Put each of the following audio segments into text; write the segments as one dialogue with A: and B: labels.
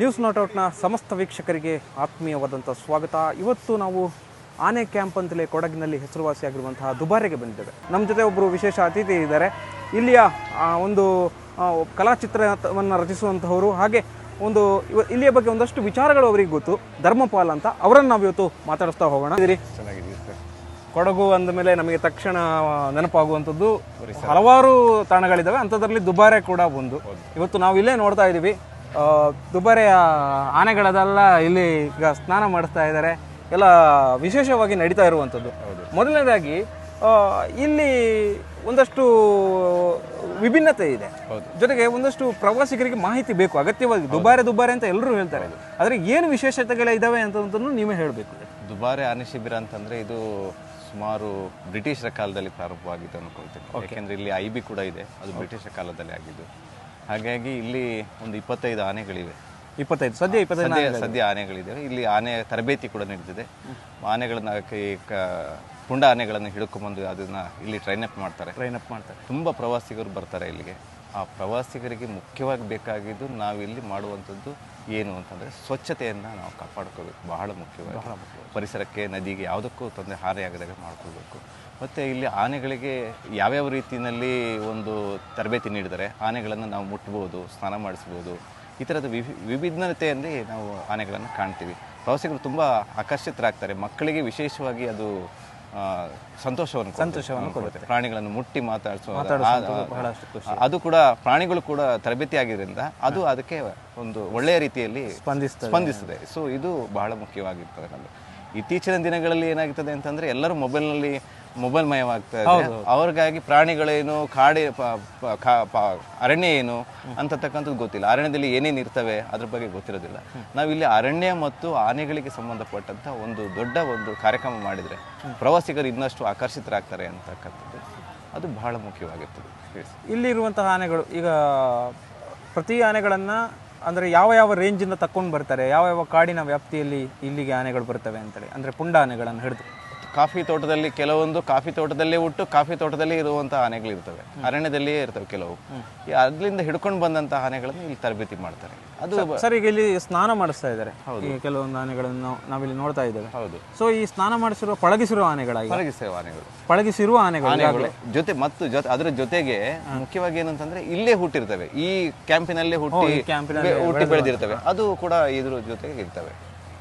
A: News ನಾಟ್ಔಟ್ನ ಸಮಸ್ತ ವೀಕ್ಷಕರಿಗೆ ಆತ್ಮೀಯವಾದಂಥ ಸ್ವಾಗತ. ಇವತ್ತು ನಾವು ಆನೆ ಕ್ಯಾಂಪ್ ಅಂತಲೇ ಕೊಡಗಿನಲ್ಲಿ ಹೆಸರುವಾಸಿಯಾಗಿರುವಂತಹ ದುಬಾರೆಗೆ ಬಂದಿದ್ದೇವೆ. ನಮ್ಮ ಜೊತೆ ಒಬ್ಬರು ವಿಶೇಷ ಅತಿಥಿ ಇದ್ದಾರೆ. ಇಲ್ಲಿಯ ಒಂದು ಕಲಾಚಿತ್ರವನ್ನು ರಚಿಸುವಂತಹವರು ಹಾಗೆ ಒಂದು ಇವ ಇಲ್ಲಿಯ ಬಗ್ಗೆ ಒಂದಷ್ಟು ವಿಚಾರಗಳು ಅವರಿಗೆ ಗೊತ್ತು. ಧರ್ಮಪಾಲ್ ಅಂತ ಅವರನ್ನು ನಾವು ಇವತ್ತು ಮಾತಾಡಿಸ್ತಾ ಹೋಗೋಣ.
B: ಚೆನ್ನಾಗಿದ್ದೀವಿ ಸರ್.
A: ಕೊಡಗು ಅಂದ ಮೇಲೆ ನಮಗೆ ತಕ್ಷಣ ನೆನಪಾಗುವಂಥದ್ದು ಹಲವಾರು ತಾಣಗಳಿದ್ದಾವೆ ಅಂಥದ್ರಲ್ಲಿ ದುಬಾರೆ ಕೂಡ ಒಂದು. ಇವತ್ತು ನಾವು ಇಲ್ಲೇ ನೋಡ್ತಾ ಇದ್ದೀವಿ ದುಬಾರೆಯ ಆನೆಗಳದೆಲ್ಲ ಇಲ್ಲಿ ಈಗ ಸ್ನಾನ ಮಾಡಿಸ್ತಾ ಇದ್ದಾರೆ. ಎಲ್ಲ ವಿಶೇಷವಾಗಿ ನಡೀತಾ ಇರುವಂಥದ್ದು. ಮೊದಲನೇದಾಗಿ ಇಲ್ಲಿ ಒಂದಷ್ಟು ವಿಭಿನ್ನತೆ ಇದೆ. ಜೊತೆಗೆ ಒಂದಷ್ಟು ಪ್ರವಾಸಿಗರಿಗೆ ಮಾಹಿತಿ ಬೇಕು. ಅಗತ್ಯವಾಗಿ ದುಬಾರೆ ದುಬಾರೆ ಅಂತ ಎಲ್ಲರೂ ಹೇಳ್ತಾರೆ. ಆದರೆ ಏನು ವಿಶೇಷತೆಗಳಿದ್ದಾವೆ ಅಂತಂತೂ ನೀವೇ ಹೇಳಬೇಕು.
B: ದುಬಾರೆ ಆನೆ ಶಿಬಿರ ಅಂತಂದ್ರೆ ಇದು ಸುಮಾರು ಬ್ರಿಟಿಷರ ಕಾಲದಲ್ಲಿ ಪ್ರಾರಂಭವಾಗಿತ್ತು ಅನ್ಕೊಳ್ತೀನಿ ಯಾಕೆಂದರೆ ಇಲ್ಲಿ ಐ ಬಿ ಕೂಡ ಇದೆ. ಅದು ಬ್ರಿಟಿಷರ ಕಾಲದಲ್ಲಿ ಆಗಿದ್ದು. ಹಾಗಾಗಿ ಇಲ್ಲಿ ಒಂದು ಇಪ್ಪತ್ತೈದು ಆನೆಗಳಿವೆ.
A: ಇಪ್ಪತ್ತೈದು ಸದ್ಯ ಇಪ್ಪತ್ತೈದು
B: ಸದ್ಯ ಆನೆಗಳಿದ್ದಾವೆ. ಇಲ್ಲಿ ಆನೆ ತರಬೇತಿ ಕೂಡ ನಡೆದಿದೆ ಆನೆಗಳನ್ನ ಪುಂಡ ಆನೆಗಳನ್ನು ಹಿಡ್ಕೊಂಬಂದು ಅದನ್ನ ಇಲ್ಲಿ ಟ್ರೈನ್ ಅಪ್ ಮಾಡ್ತಾರೆ.
A: ಟ್ರೈನ್ ಅಪ್ ಮಾಡ್ತಾರೆ.
B: ತುಂಬ ಪ್ರವಾಸಿಗರು ಬರ್ತಾರೆ ಇಲ್ಲಿಗೆ. ಆ ಪ್ರವಾಸಿಗರಿಗೆ ಮುಖ್ಯವಾಗಿ ಬೇಕಾಗಿದ್ದು ನಾವಿಲ್ಲಿ ಮಾಡುವಂಥದ್ದು ಏನು ಅಂತಂದರೆ ಸ್ವಚ್ಛತೆಯನ್ನು ನಾವು ಕಾಪಾಡ್ಕೋಬೇಕು ಬಹಳ ಮುಖ್ಯವಾಗಿ. ಪರಿಸರಕ್ಕೆ ನದಿಗೆ ಯಾವುದಕ್ಕೂ ತೊಂದರೆ ಹಾನಿಯಾಗದಾಗ ಮಾಡ್ಕೊಳ್ಬೇಕು. ಮತ್ತು ಇಲ್ಲಿ ಆನೆಗಳಿಗೆ ಯಾವ್ಯಾವ ರೀತಿಯಲ್ಲಿ ಒಂದು ತರಬೇತಿ ನೀಡಿದರೆ ಆನೆಗಳನ್ನು ನಾವು ಮುಟ್ಬೋದು ಸ್ನಾನ ಮಾಡಿಸ್ಬೋದು ಈ ಥರದ ವಿವಿ ವಿಭಿನ್ನತೆಯಲ್ಲಿ ನಾವು ಆನೆಗಳನ್ನು ಕಾಣ್ತೀವಿ. ಪ್ರವಾಸಿಗರು ತುಂಬ ಆಕರ್ಷಿತರಾಗ್ತಾರೆ. ಮಕ್ಕಳಿಗೆ ವಿಶೇಷವಾಗಿ ಅದು ಸಂತೋಷವನ್ನು ಸಂತೋಷವನ್ನು ಕೊಡುತ್ತೆ. ಪ್ರಾಣಿಗಳನ್ನು ಮುಟ್ಟಿ ಮಾತಾಡಿಸುವ ಅದು ಕೂಡ ಪ್ರಾಣಿಗಳು ಕೂಡ ತರಬೇತಿ ಆಗಿರೋದ್ರಿಂದ ಅದು ಅದಕ್ಕೆ ಒಂದು ಒಳ್ಳೆಯ ರೀತಿಯಲ್ಲಿ
A: ಸ್ಪಂದಿಸ್ತದೆ.
B: ಸೊ ಇದು ಬಹಳ ಮುಖ್ಯವಾಗಿರ್ತದೆ ನಮಗೆ. ಇತ್ತೀಚಿನ ದಿನಗಳಲ್ಲಿ ಏನಾಗ್ತದೆ ಅಂತಂದ್ರೆ ಎಲ್ಲರೂ ಮೊಬೈಲ್ನಲ್ಲಿ ಮೊಬೈಲ್ ಮಯವಾಗ್ತಾ ಇದೆ ಅವ್ರಿಗಾಗಿ ಪ್ರಾಣಿಗಳೇನು ಕಾಡಿ ಅರಣ್ಯ ಏನು ಅಂತಕ್ಕಂಥದ್ದು ಗೊತ್ತಿಲ್ಲ. ಅರಣ್ಯದಲ್ಲಿ ಏನೇನು ಇರ್ತವೆ ಅದ್ರ ಬಗ್ಗೆ ಗೊತ್ತಿರೋದಿಲ್ಲ. ನಾವಿಲ್ಲಿ ಅರಣ್ಯ ಮತ್ತು ಆನೆಗಳಿಗೆ ಸಂಬಂಧಪಟ್ಟಂತ ಒಂದು ದೊಡ್ಡ ಒಂದು ಕಾರ್ಯಕ್ರಮ ಮಾಡಿದ್ರೆ ಪ್ರವಾಸಿಗರು ಇನ್ನಷ್ಟು ಆಕರ್ಷಿತರಾಗ್ತಾರೆ ಅಂತಕ್ಕಂಥದ್ದು. ಅದು ಬಹಳ ಮುಖ್ಯವಾಗಿರ್ತದೆ. ಇಲ್ಲಿರುವಂತಹ
A: ಇಲ್ಲಿ ಇರುವಂತಹ ಆನೆಗಳು ಈಗ ಪ್ರತಿ ಆನೆಗಳನ್ನ ಅಂದ್ರೆ ಯಾವ ಯಾವ ರೇಂಜಿಂದ ತಕೊಂಡು ಬರ್ತಾರೆ ಯಾವ ಯಾವ ಕಾಡಿನ ವ್ಯಾಪ್ತಿಯಲ್ಲಿ ಇಲ್ಲಿಗೆ ಆನೆಗಳು ಬರ್ತವೆ ಅಂತೇಳಿ. ಅಂದ್ರೆ ಪುಂಡ ಆನೆಗಳನ್ನು ಹಿಡಿದು.
B: ಕಾಫಿ ತೋಟದಲ್ಲಿ ಕೆಲವೊಂದು ಕಾಫಿ ತೋಟದಲ್ಲೇ ಹುಟ್ಟು ಕಾಫಿ ತೋಟದಲ್ಲಿ ಇರುವಂತಹ ಆನೆಗಳು ಇರ್ತವೆ ಅರಣ್ಯದಲ್ಲಿಯೇ ಇರ್ತವೆ ಕೆಲವು. ಈ ಅದ್ರಿಂದ ಹಿಡ್ಕೊಂಡು ಬಂದಂತಹ ಆನೆಗಳನ್ನು ಇಲ್ಲಿ ತರಬೇತಿ ಮಾಡ್ತಾರೆ. ಅದು
A: ಸರ್ ಈಗ ಇಲ್ಲಿ ಸ್ನಾನ ಮಾಡಿಸ್ತಾ ಇದ್ದಾರೆ. ಈ ಕೆಲವೊಂದು ಆನೆಗಳನ್ನು ನಾವು- ನಾವಿಲ್ಲಿ ನೋಡ್ತಾ ಇದ್ದೇವೆ.
B: ಹೌದು.
A: ಸೊ ಈ ಸ್ನಾನ ಮಾಡಿಸಿರುವ ಪಳಗಿಸಿರುವ ಆನೆಗಳಾಗಿ?
B: ಪಳಗಿಸಿರುವ ಆನೆಗಳು.
A: ಪಳಗಿಸಿರುವ ಆನೆಗಳು
B: ಆನೆಗಳು. ಜೊತೆ ಮತ್ತು ಜೊತೆ ಅದರ ಜೊತೆಗೆ ಮುಖ್ಯವಾಗಿ ಏನಂತಂದ್ರೆ ಇಲ್ಲೇ ಹುಟ್ಟಿರ್ತವೆ. ಈ ಕ್ಯಾಂಪಿನಲ್ಲೇ ಹುಟ್ಟಿ
A: ಕ್ಯಾಂಪಿನಲ್ಲಿ
B: ಹುಟ್ಟಿ ಬೆಳೆದಿರ್ತವೆ. ಅದು ಕೂಡ ಇದ್ರ ಜೊತೆಗೆ ಇರ್ತವೆ.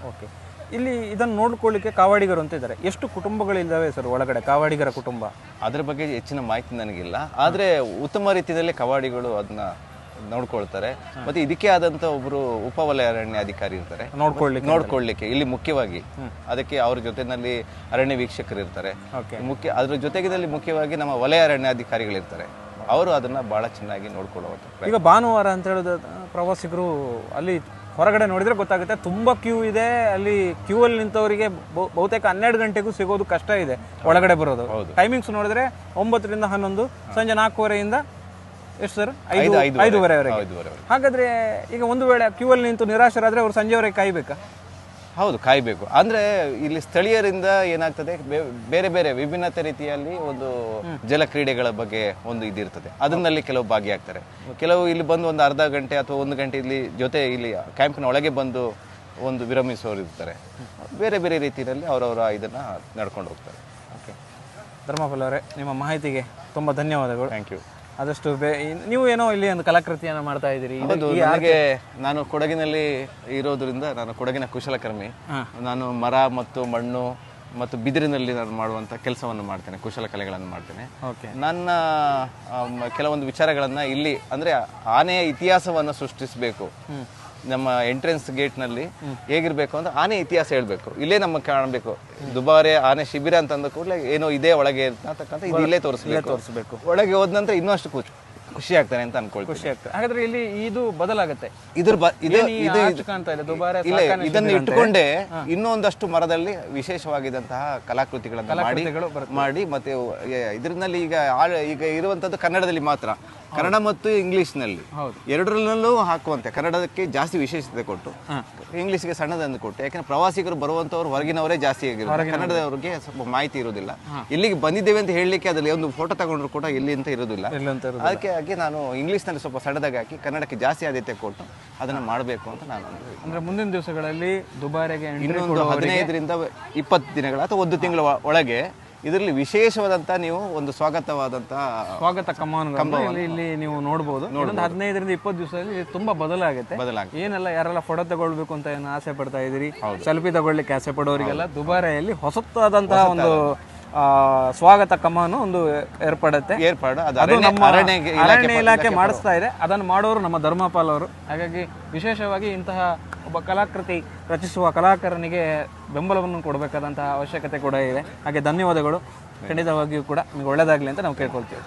A: ಓಕೆ ಇಲ್ಲಿ ಇದನ್ನು ನೋಡ್ಕೊಳ್ಳಿಕ್ಕೆ ಕಾವಾಡಿಗರು ಅಂತ ಇದ್ದಾರೆ. ಎಷ್ಟು ಕುಟುಂಬಗಳಿದ್ದಾವೆ ಸರ್ ಒಳಗಡೆ ಕಾವಾಡಿಗರ ಕುಟುಂಬ?
B: ಅದ್ರ ಬಗ್ಗೆ ಹೆಚ್ಚಿನ ಮಾಹಿತಿ ನನಗಿಲ್ಲ. ಆದ್ರೆ ಉತ್ತಮ ರೀತಿಯಲ್ಲಿ ಕವಾಡಿಗಳು ಅದನ್ನ ನೋಡ್ಕೊಳ್ತಾರೆ. ಮತ್ತೆ ಇದಕ್ಕೆ ಆದಂತ ಒಬ್ರು ಉಪವಲಯ ಅರಣ್ಯ ಅಧಿಕಾರಿ ಇರ್ತಾರೆ.
A: ನೋಡ್ಕೊಳ್ಳಿಕ್ಕೆ
B: ನೋಡ್ಕೊಳ್ಳಿಕ್ಕೆ ಇಲ್ಲಿ ಮುಖ್ಯವಾಗಿ. ಅದಕ್ಕೆ ಅವ್ರ ಜೊತೆನಲ್ಲಿ ಅರಣ್ಯ ವೀಕ್ಷಕರು ಇರ್ತಾರೆ. ಮುಖ್ಯ ಅದ್ರ ಜೊತೆಗೆ ಮುಖ್ಯವಾಗಿ ನಮ್ಮ ವಲಯ ಅರಣ್ಯ ಅಧಿಕಾರಿಗಳಿರ್ತಾರೆ ಅವರು ಅದನ್ನ ಬಹಳ ಚೆನ್ನಾಗಿ ನೋಡ್ಕೊಳ್ಳುವಂತ
A: ಈಗ ಭಾನುವಾರ ಅಂತ ಹೇಳಿದ ಪ್ರವಾಸಿಗರು ಅಲ್ಲಿ ಹೊರಗಡೆ ನೋಡಿದ್ರೆ ಗೊತ್ತಾಗುತ್ತೆ. ತುಂಬಾ ಕ್ಯೂ ಇದೆ. ಅಲ್ಲಿ ಕ್ಯೂ ಅಲ್ಲಿ ನಿಂತವರಿಗೆ ಬಹುತೇಕ ಹನ್ನೆರಡು ಗಂಟೆಗೂ ಸಿಗೋದು ಕಷ್ಟ ಇದೆ ಒಳಗಡೆ ಬರೋದು. ಟೈಮಿಂಗ್ಸ್ ನೋಡಿದ್ರೆ ಒಂಬತ್ತರಿಂದ ಹನ್ನೊಂದು ಸಂಜೆ ನಾಲ್ಕೂವರೆಯಿಂದ ಎಷ್ಟು ಸರ್ ಐದು
B: ಐದುವರೆವರೆಗೆ ಐದೂವರೆ.
A: ಐದೂವರೆವರೆಗೆ.
B: ಐದೂವರೆವರೆಗೆ.
A: ಹಾಗಾದ್ರೆ ಈಗ ಒಂದು ವೇಳೆ ಕ್ಯೂ ಅಲ್ಲಿ ನಿಂತು ನಿರಾಶರಾದ್ರೆ ಅವ್ರು ಸಂಜೆವರೆಗೆ ಕಾಯ್ಬೇಕಾ?
B: ಹೌದು ಕಾಯಬೇಕು. ಅಂದ್ರೆ ಇಲ್ಲಿ ಸ್ಥಳೀಯರಿಂದ ಏನಾಗ್ತದೆ ಬೇರೆ ಬೇರೆ ವಿಭಿನ್ನತೆ ರೀತಿಯಲ್ಲಿ ಒಂದು ಜಲ ಕ್ರೀಡೆಗಳ ಬಗ್ಗೆ ಒಂದು ಇದಿರ್ತದೆ. ಅದನ್ನಲ್ಲಿ ಕೆಲವು ಭಾಗಿಯಾಗ್ತಾರೆ. ಕೆಲವು ಇಲ್ಲಿ ಬಂದು ಒಂದು ಅರ್ಧ ಗಂಟೆ ಅಥವಾ ಒಂದು ಗಂಟೆ ಇಲ್ಲಿ ಜೊತೆ ಇಲ್ಲಿ ಕ್ಯಾಂಪಿನ ಒಳಗೆ ಬಂದು ಒಂದು ವಿರಮಿಸೋರು ಇರ್ತಾರೆ. ಬೇರೆ ಬೇರೆ ರೀತಿಯಲ್ಲಿ ಅವರವರ ಇದನ್ನ ನಡ್ಕೊಂಡು ಹೋಗ್ತಾರೆ.
A: ಓಕೆ. ಅವರೇ ನಿಮ್ಮ ಮಾಹಿತಿಗೆ ತುಂಬಾ ಧನ್ಯವಾದಗಳು.
B: Thank you.
A: ಆದಷ್ಟು ಬೇ ನೀವು ಏನೋ ಇಲ್ಲಿ ಒಂದು ಕಲಾಕೃತಿಯನ್ನು ಮಾಡ್ತಾ ಇದ್ದೀರಿ. ಹಾಗೆ
B: ಹೌದು ನನಗೆ ನಾನು ಕೊಡಗಿನಲ್ಲಿ ಇರೋದ್ರಿಂದ ನಾನು ಕೊಡಗಿನ ಕುಶಲಕರ್ಮಿ. ನಾನು ಮರ ಮತ್ತು ಮಣ್ಣು ಮತ್ತು ಬಿದಿರಿನಲ್ಲಿ ನಾನು ಮಾಡುವಂಥ ಕೆಲಸವನ್ನು ಮಾಡ್ತೇನೆ ಕುಶಲ ಕಲೆಗಳನ್ನು ಮಾಡ್ತೇನೆ.
A: ಓಕೆ.
B: ನನ್ನ ಕೆಲವೊಂದು ವಿಚಾರಗಳನ್ನು ಇಲ್ಲಿ ಅಂದರೆ ಆನೆಯ ಇತಿಹಾಸವನ್ನು ಸೃಷ್ಟಿಸಬೇಕು. ನಮ್ಮ ಎಂಟ್ರೆನ್ಸ್ ಗೇಟ್ನಲ್ಲಿ ಹೇಗಿರ್ಬೇಕು ಅಂತ ಆನೆ ಇತಿಹಾಸ ಹೇಳ್ಬೇಕು. ಇಲ್ಲೇ ನಮಗೆ ಕಾಣಬೇಕು. ದುಬಾರೆ ಆನೆ ಶಿಬಿರ ಅಂತ ಅಂದ ಕೂಡಲೇ ಏನೋ ಇದೇ ಒಳಗೆ ಅಂತಕ್ಕಂಥ ಇದು ಇಲ್ಲೇ ತೋರಿಸಬೇಕು.
A: ತೋರಿಸಬೇಕು.
B: ಒಳಗೆ ಹೋದ ನಂತರ ಇನ್ನಷ್ಟು ಖುಷಿ ಖುಷಿ ಆಗ್ತಾನೆ ಅಂತ ಅನ್ಕೊಳ್ತೀನಿ.
A: ಖುಷಿ ಆಗ್ತದೆ. ಹಾಗಾದ್ರೆ ಇಲ್ಲಿ ಇದು ಬದಲಾಗುತ್ತೆ.
B: ಇದ್ರ ಇದು ಇದು
A: ಕಾಣ್ತಾ ಇದೆ? ದುಬಾರೆ
B: ಇಲ್ಲ ಇದನ್ನು ಇಟ್ಟುಕೊಂಡೆ ಇನ್ನೊಂದಷ್ಟು ಮರದಲ್ಲಿ ವಿಶೇಷವಾಗಿದ್ದಂತಹ ಕಲಾಕೃತಿಗಳನ್ನು ಮಾಡಿ ಮಾಡಿ ಮತ್ತೆ ಇದರಲ್ಲಿ ಈಗ ಆಳ್- ಈಗ ಇರುವಂತದ್ದು ಕನ್ನಡದಲ್ಲಿ ಮಾತ್ರ. ಕನ್ನಡ ಮತ್ತು ಇಂಗ್ಲಿಷ್ನಲ್ಲಿ ಎರಡರಲ್ಲೂ ಹಾಕುವಂತೆ. ಕನ್ನಡಕ್ಕೆ ಜಾಸ್ತಿ ವಿಶೇಷತೆ ಕೊಟ್ಟು. ಇಂಗ್ಲಿಷ್ಗೆ ಸಣ್ಣದಂದು ಕೊಟ್ಟು. ಯಾಕಂದ್ರೆ ಪ್ರವಾಸಿಗರು ಬರುವಂತವ್ರು ಹೊರಗಿನವರೇ ಜಾಸ್ತಿ ಆಗಿರೋದು. ಕನ್ನಡದವ್ರಿಗೆ ಸ್ವಲ್ಪ ಮಾಹಿತಿ ಇರೋದಿಲ್ಲ ಇಲ್ಲಿಗೆ ಬಂದಿದ್ದೇವೆ ಅಂತ ಹೇಳಲಿಕ್ಕೆ ಅದರಲ್ಲಿ ಒಂದು ಫೋಟೋ ತಗೊಂಡ್ರು ಕೂಡ ಇಲ್ಲಿ ಅಂತ ಇರೋದಿಲ್ಲ ಅದಕ್ಕೆ ಆಗಿ ನಾನು ಇಂಗ್ಲಿಷ್ನಲ್ಲಿ ಸ್ವಲ್ಪ ಸಣ್ಣದಾಗಿ ಹಾಕಿ ಕನ್ನಡಕ್ಕೆ ಜಾಸ್ತಿ ಆದ್ಯತೆ ಕೊಟ್ಟು ಅದನ್ನು ಮಾಡಬೇಕು ಅಂತ ನಾನು
A: ಅಂದ್ರೆ ಮುಂದಿನ ದಿವಸಗಳಲ್ಲಿ ದುಬಾರೆಗೆ
B: ಇನ್ನೊಂದು ಹದಿನೈದರಿಂದ ಇಪ್ಪತ್ತು ದಿನಗಳ ಅಥವಾ ಒಂದು ತಿಂಗಳ ಒಳಗೆ ಇದರಲ್ಲಿ ವಿಶೇಷವಾದಂತ ನೀವು ಒಂದು ಸ್ವಾಗತವಾದಂಥ
A: ಸ್ವಾಗತ ಕಮಾನ್ ಇಲ್ಲಿ ಇಲ್ಲಿ ನೀವು ನೋಡಬಹುದು ಹದಿನೈದರಿಂದ ಇಪ್ಪತ್ತು ದಿವಸದಲ್ಲಿ ತುಂಬಾ ಬದಲಾಗುತ್ತೆ
B: ಬದಲಾಗುತ್ತೆ
A: ಏನೆಲ್ಲ ಯಾರೆಲ್ಲ ಫೋಟೋ ತಗೊಳ್ಬೇಕು ಅಂತ ಏನು ಆಸೆ ಪಡ್ತಾ ಇದ್ದೀರಿ? ಸೆಲ್ಫಿ ತಗೊಳ್ಳಿಕ್ಕೆ ಆಸೆ ಪಡೋರಿಗೆಲ್ಲ ದುಬಾರೆಯಲ್ಲಿ ಹೊಸತಾದಂತಹ ಒಂದು ಸ್ವಾಗತ ಕಮಾನು ಒಂದು ಏರ್ಪಡುತ್ತೆ.
B: ಏರ್ಪಾಡು. ಅದು
A: ನಮ್ಮ ಅರಣ್ಯ ಇಲಾಖೆ ಮಾಡಿಸ್ತಾ ಇದೆ. ಅದನ್ನು ಮಾಡೋರು ನಮ್ಮ ಧರ್ಮಪಾಲ್ ಅವರು. ಹಾಗಾಗಿ ವಿಶೇಷವಾಗಿ ಇಂತಹ ಒಬ್ಬ ಕಲಾಕೃತಿ ರಚಿಸುವ ಕಲಾಕಾರನಿಗೆ ಬೆಂಬಲವನ್ನು ಕೊಡಬೇಕಾದಂತಹ ಅವಶ್ಯಕತೆ ಕೂಡ ಇದೆ. ಹಾಗೆ ಧನ್ಯವಾದಗಳು. ಖಂಡಿತವಾಗಿಯೂ ಕೂಡ ನಿಮಗೆ ಒಳ್ಳೆಯದಾಗಲಿ ಅಂತ ನಾವು ಕೇಳ್ಕೊಳ್ತೀವಿ.